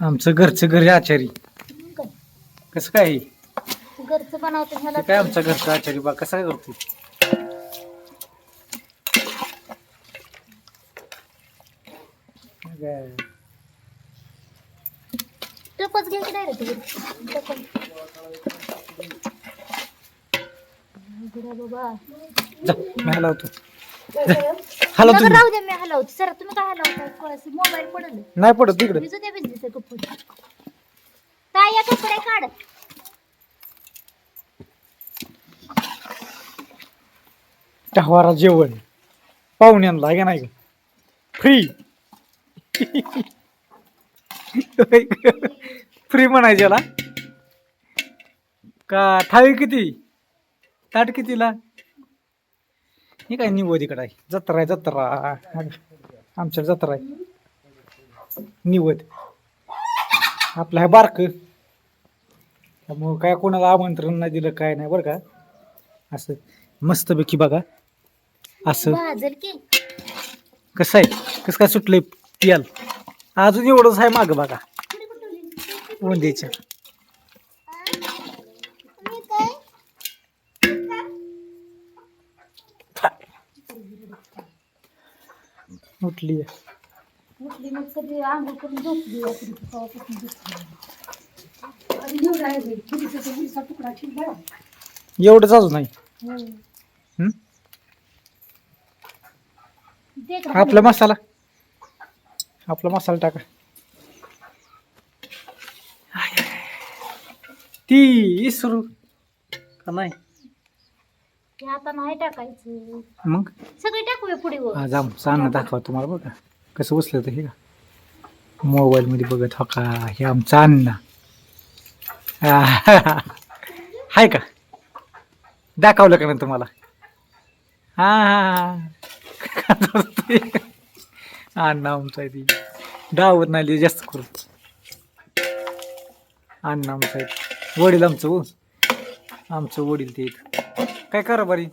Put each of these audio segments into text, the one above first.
आमचं घरचं घरी आचारी? कसं काय? हे? घरचं बनवते ह्याला काय आमचं घरचं आचारी बा कसं काय करतो काय? टपच घे की डायरेक्ट टपच. अवघड आहे बाबा जा. मी हलवतो हलवतो नका मी. राहू दे मी हलवते. सर तुम्ही काय हलवताय? मोबाईल पडल. नाही पडत तिकडे भिजू दे भिजली ते कपडे काय या कपडे काढ. टहवारा जेवण. पाहुण्यांना आहे का नाही? फ्री फ्री म्हणायचे याला. का थाळी किती? ताट कितीला? हे काय निवद इकडं आहे जत्रा आहे जत्रा. आमच्या जत्रा आहे. निवद आपलं आहे बारक. त्यामुळं काय कोणाला आमंत्रण नाही दिलं काय नाही बरं का? असं मस्तपैकी बघा. असं. कसं आहे? कसं काय सुटलंय? पियाल अजून एवढंच आहे मागं बघा. उंदीच्या उठली उठली मग कधी आंघोळ करून झोपली तेव्हापासून झोपली. आणि एवढा आहे तुकडा. एवढंच अजून नाही हो. आपला मसाला? आपला मसाला टाका. ती इसरू का नाही? ते आता नाही टाकायचं. मग? सगळे टाकूया पुढे वर आज आमचं अन्न दाखवा तुम्हाला बघा. कसं बसलं तर हे का? मोबाईल मध्ये बघत हो का? हे आमचं अन्न हाय का? दाखवलं का नाही तुम्हाला? हा हा अन्न आमचं आहे ती. डावत नाही जास्त करून. अन्न आमचं आहे. वडील आमचं हो. आमचं वडील ते इथं. काय करा बरी?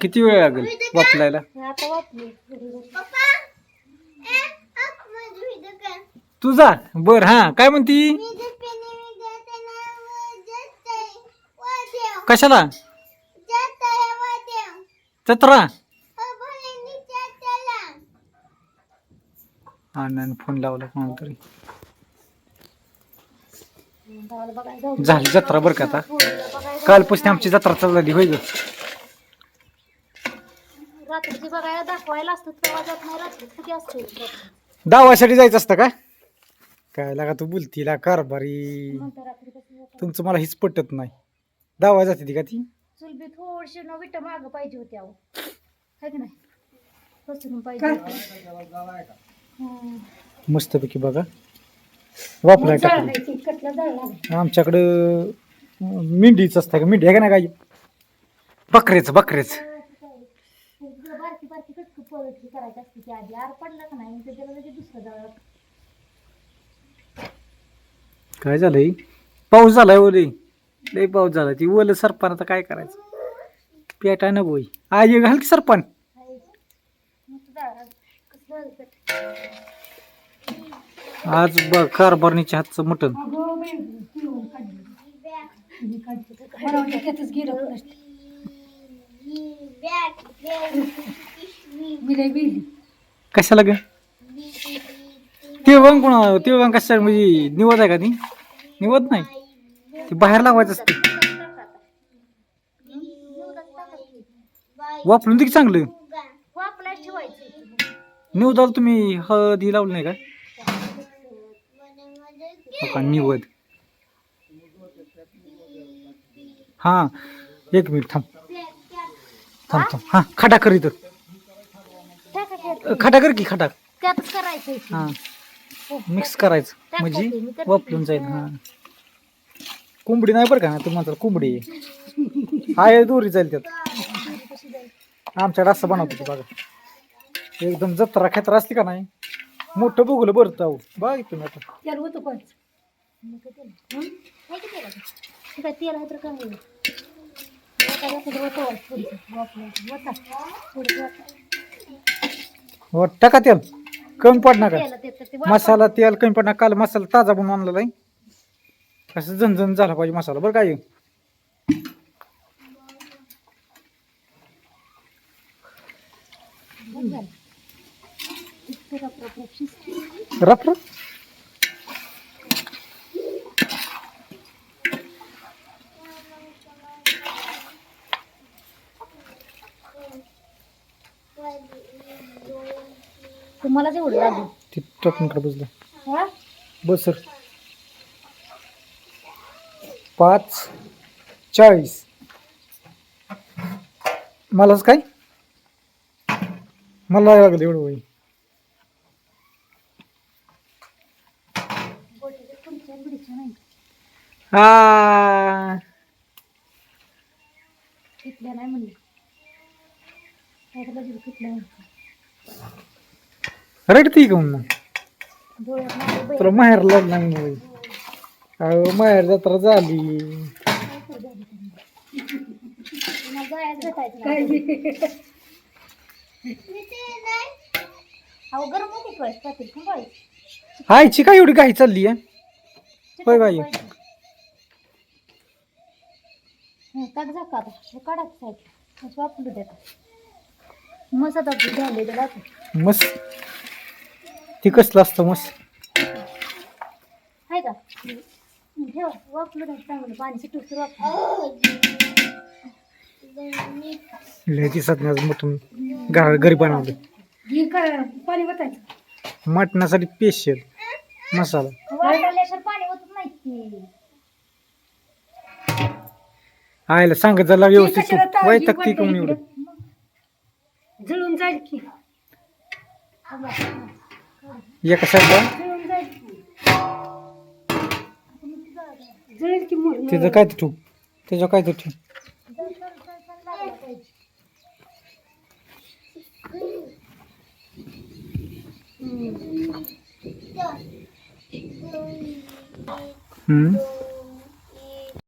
किती वेळ लागेल वापरायला आता तुझा बर हा काय म्हणती? कशाला? जत्रा? नाही फोन लावला कोणाला तरी. झाली जत्रा बरं का आता? कालपासून आमची जत्रा चालली होय ग. रात्रीची बघायला दाखवायला असतं तेव्हा जात नाही रात्री किती असते दावासाठी जायचं असतं का? काय लागा तू कारभारी. रात्री कसं जातं? तुमचं मला हेच पटत नाही. दावा जाते ती का ती? चुलबी थोडीशी न विट माग पाहिजे होती अहो. है की नाही? पसरून पाहिजे हम्म. मस्तपैकी बघा. वापराय टाकली. आमच्याकडं मेंढीच असतं का? मेंढी आहे का नाही काय बकरेच बकरेच. बारकी बारकी कटक पळती करायची असते ती आधी. आर पडला का नाही? तर त्याला लगेच दुसरं जळ. काय झालंय? पाऊस झालाय ओले. लय पाऊस झाला ती ओलं सरपण आता काय करायचं? पेटा न बोई. आई घाल की सरपण. आज ब कारभारणीच्या हातचं मटण. कशाला ग? तिळवण कोण तिळवण कशा म्हणजे निवड आहे का ती? निवड नाही? ती बाहेर लावायचं असते. वापरून ती चांगलं. निवदाला तुम्ही हळदी लावली नाही का? का निवद. हा एक मिनिट थांब. थांब थांब. हा खटा कर इथं. खटा कर की खटा. त्यातच करायचं. हा हो, मिक्स करायचं. म्हणजे. वापरून जाईल. हा. कोंबडी नाही बरं का ना तुम्हाला कोंबडी. आहे. दोरी जाईल त्यात. आमच्याकडे असं बनवतो बघा. एकदम जत्रा खेत्रा असते का नाही? मोठं बघलं बरं जाऊ. बघा तुम्ही आता. काय तेल आहे तर काय होईल? एका जातीचं तेल? कमी पडणार का? मसाला तेल कमी पडणार. काल मसाला ताजा बनून आणलेला आहे असं झणझण झाला पाहिजे मसाला. बरं काय रफ रफ. लागेल. ते हा? बस सर. पाच चाळीस. मलाच काय? मला लागलं एवढं नाही हा. म्हणले नाही रडती का मग? तुला माहेर लागला अहो माहेर जत्रा झाली. आईची काय एवढी घाई चालली आहे होय बाई. मस्त ती कसलं असतं मस्त? आहे का? ठेवा वापरू द्या चांगलं पाणी सिटू तर वापरू लय दिसत नाही मटून घरा घरी बनवलं. घी पाणी वतायचं? मटणासाठी स्पेशल मसाला. वाटायला पाणी ओतत नाही की आयला सांगत झाला व्यवस्थित तू वैताग ती? एवढं? जळून जाईल की. एका साईडला जळेल की तिथं काय तर ठेवू? काय तर ठेवू? हम्म?